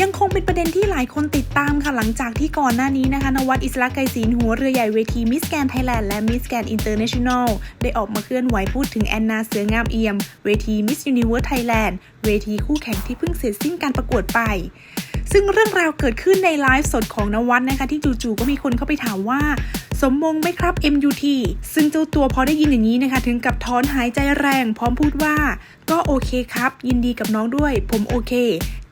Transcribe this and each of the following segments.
ยังคงเป็นประเด็นที่หลายคนติดตามค่ะหลังจากที่ก่อนหน้านี้นะคะนวัดอิสระไกรศิลหัวเรือใหญ่เวทีมิสแกนไทยแลนด์และมิสแกนอินเตอร์เนชั่นแนลได้ออกมาเคลื่อนไหวพูดถึงแอนนาเสืองามเอี่ยม เวทีมิสยูนิเวิร์สไทยแลนด์เวทีคู่แข่งที่เพิ่งเสร็จสิ้นการประกวดไปซึ่งเรื่องราวเกิดขึ้นในไลฟ์สดของนวัดนะคะ ที่จู่ๆก็มีคนเข้าไปถามว่า สมมงไหมครับ MUT ซึ่งเจ้าตัวพอได้ยินอย่างนี้นะคะ ถึงกับถอนหายใจแรง พร้อมพูดว่า ก็โอเคครับ ยินดีกับน้องด้วย ผมโอเค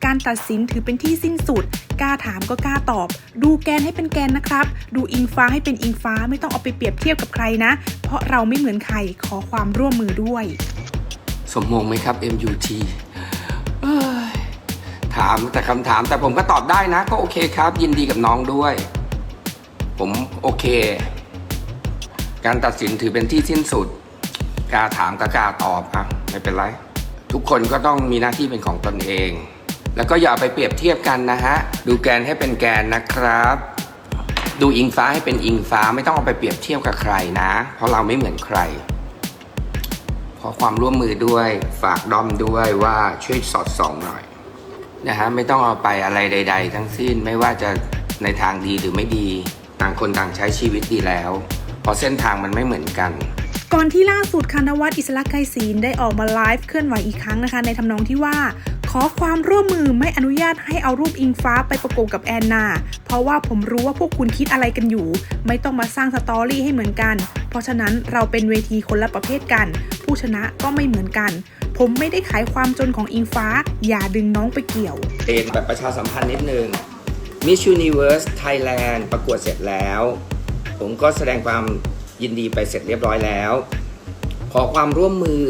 การตัดสินถือเป็นที่สิ้นสุด กล้าถามก็กล้าตอบ ดูแกนให้เป็นแกนนะครับ ดูอิงฟ้าให้เป็นอิงฟ้าไม่ต้องเอาไปเปรียบเทียบกับใครนะ เพราะเราไม่เหมือนใครขอความร่วมมือด้วย สมมงไหมครับ MUT เอ้ยถามแต่คำถามแต่ผมก็ตอบได้นะ ก็โอเคครับ ยินดีกับน้องด้วย ผมโอเค การตัดสินถือเป็นที่สิ้นสุดกล้าถามก็กล้าตอบอะไม่เป็นไร ทุกคนก็ต้องมีหน้าที่เป็นของตนเอง แล้วก็อย่าไปเปรียบเทียบกันนะฮะ ดูแกนให้เป็นแกนนะครับ ดูอิงฟ้าให้เป็นอิงฟ้าไม่ต้องเอาไปเปรียบเทียบกับใครนะ เพราะเราไม่เหมือนใคร ขอความร่วมมือด้วยฝากดอมด้วยว่าช่วยสอดส่องหน่อยนะฮะไม่ต้องเอาไปอะไรใด ๆ ทั้งสิ้นไม่ว่าจะในทางดีหรือไม่ดี ต่างคนต่างใช้ชีวิตดีแล้ว เพราะเส้นทางมันไม่เหมือนกันก่อนที่ล่าสุดคานวัฒน์อิสระไกรศีลได้ออกมาไลฟ์เคลื่อนไหวอีกครั้งนะคะ ในทำนองที่ว่า ขอความร่วมมือไม่อนุญาตให้เอารูปอิงฟ้าไปประกบกับแอนนา เพราะว่าผมรู้ว่าพวกคุณคิดอะไรกันอยู่ ไม่ต้องมาสร้างสตอรี่ให้เหมือนกัน เพราะฉะนั้นเราเป็นเวทีคนละประเภทกัน ผู้ชนะก็ไม่เหมือนกัน ผมไม่ได้ขายความจนของอิงฟ้า อย่าดึงน้องไปเกี่ยวเองแบบประชาสัมพันธ์นิดนึง Miss Universe Thailand ประกวดเสร็จแล้ว ผมก็แสดงความยินดีไปเสร็จเรียบร้อยแล้ว ขอความร่วมมือ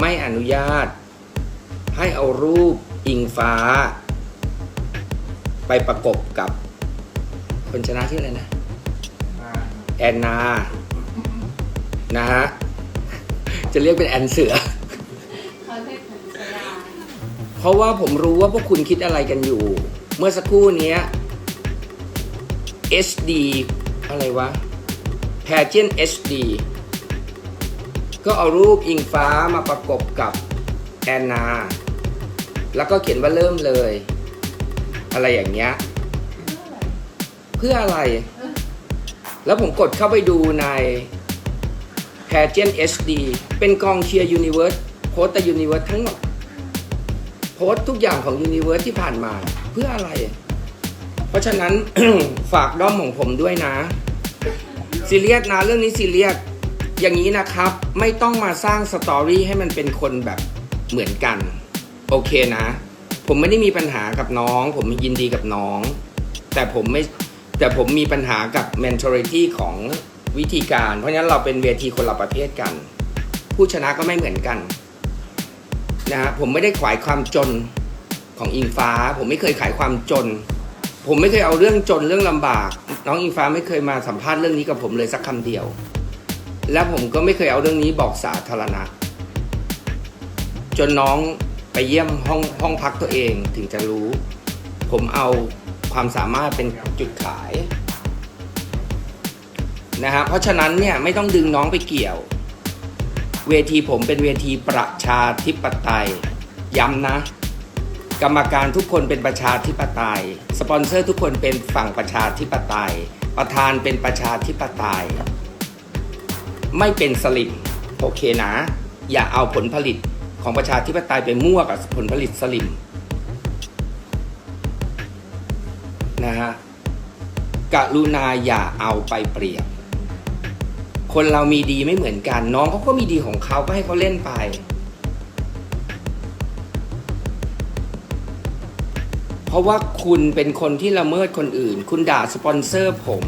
ไม่อนุญาต ให้เอารูปอิงฟ้า ไปประกบกับ คนชนะที่ออะไรนะ แอนนา นะฮะ จะเรียกเป็นแอนเสือ เพราะว่าผมรู้ว่าพวกคุณคิดอะไรกันอยู่ เมื่อสักครู่เนี้ย HD อะไรวะ p a g e a n HD ก็เอารูปอิงฟ้ามาประกบกับแอนนา แล้วก็เขียนว่าเริ่มเลย อะไรอย่างเงี้ย เพื่ออะไร แล้วผมกดเข้าไปดูใน p a g e a n HD เป็นกองเชียร์ Universe โพสต์แต่ Universe ทั้งหมดโพสต์ทุกอย่างของ Universe ที่ผ่านมา เพื่ออะไร เพราะฉะนั้น ฝากด้อมของผมด้วยนะซีเรียสนะเรื่องนี้ซีเรียสอย่างนี้นะครับ ไม่ต้องมาสร้างสตอรี่ให้มันเป็นคนแบบเหมือนกัน โอเคนะ ผมไม่ได้มีปัญหากับน้อง ผมยินดีกับน้อง แต่ผมไม่แต่ผมมีปัญหากับ mentality ของวิธีการ เพราะฉะนั้นเราเป็นเวทีคนละประเภทกัน ผู้ชนะก็ไม่เหมือนกันนะฮะผมไม่ได้ขายความจนของอิงฟ้า ผมไม่เคยขายความจน ผมไม่เคยเอาเรื่องจนเรื่องลำบาก น้องอิงฟ้าไม่เคยมาสัมภาษณ์เรื่องนี้กับผมเลยสักคำเดียว และผมก็ไม่เคยเอาเรื่องนี้บอกสาธารณะ จนน้อง ไปเยี่ยมห้องห้องพักตัวเองถึงจะรู้ ผมเอาความสามารถเป็นจุดขายนะฮะเพราะฉะนั้นเนี่ยไม่ต้องดึงน้องไปเกี่ยว เวทีผมเป็นเวทีประชาธิปไตย ย้ำนะ กรรมการทุกคนเป็นประชาธิปไตย สปอนเซอร์ทุกคนเป็นฝั่งประชาธิปไตย ประธานเป็นประชาธิปไตย ไม่เป็นสลิมโอเคนะ อย่าเอาผลผลิต ของประชาธิปไตยไปมั่วกับผลผลิตสลิมนะฮะกรุณาอย่าเอาไปเปรียบ คนเรามีดีไม่เหมือนกัน น้องเขาก็มีดีของเขาก็ให้เขาเล่นไป เพราะว่าคุณเป็นคนที่ละเมิดคนอื่น คุณด่าสปอนเซอร์ผม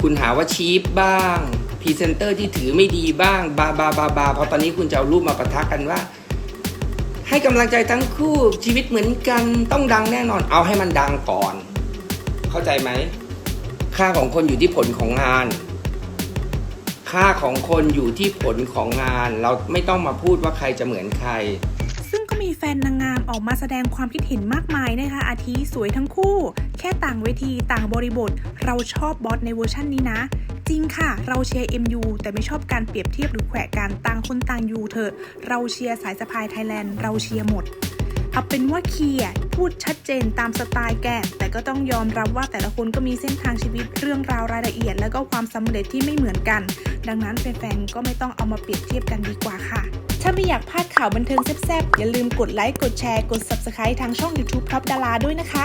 คุณหาว่าชีปบ้าง รีเซนเตอร์ที่ถือไม่ดีบ้างบาบาบาบาเพราะตอนนี้คุณจะเอารูปมาปะทะกันว่า ให้กำลังใจทั้งคู่ชีวิตเหมือนกันต้องดังแน่นอนเอาให้มันดังก่อน เข้าใจไหมค่าของคนอยู่ที่ผลของงาน ค่าของคนอยู่ที่ผลของงาน เราไม่ต้องมาพูดว่าใครจะเหมือนใคร ซึ่งก็มีแฟนนางงามออกมาแสดงความคิดเห็นมากมายนะคะ อาทิสวยทั้งคู่ แค่ต่างเวทีต่างบริบท เราชอบบอสในเวอร์ชันนี้นะ จริงค่ะ เราเชียร์ MU แต่ไม่ชอบการเปรียบเทียบหรือแขวะกันต่างคนต่างอยู่เถอะ เราเชียร์สายสะพายไทยแลนด์ เราเชียร์หมดเอาเป็นว่าเคียพูดชัดเจนตามสไตล์แกแต่ก็ต้องยอมรับว่าแต่ละคนก็มีเส้นทางชีวิตเรื่องราวรายละเอียด และก็ความสำเร็จที่ไม่เหมือนกัน ดังนั้นแฟนๆก็ไม่ต้องเอามาเปรียบเทียบกันดีกว่าค่ะ ถ้าไม่อยากพลาดข่าวบันเทิงแซ่บๆอย่าลืมกดไลค์กดแชร์กด subscribe ทางช่อง YouTube พร็อพดาราด้วยนะคะ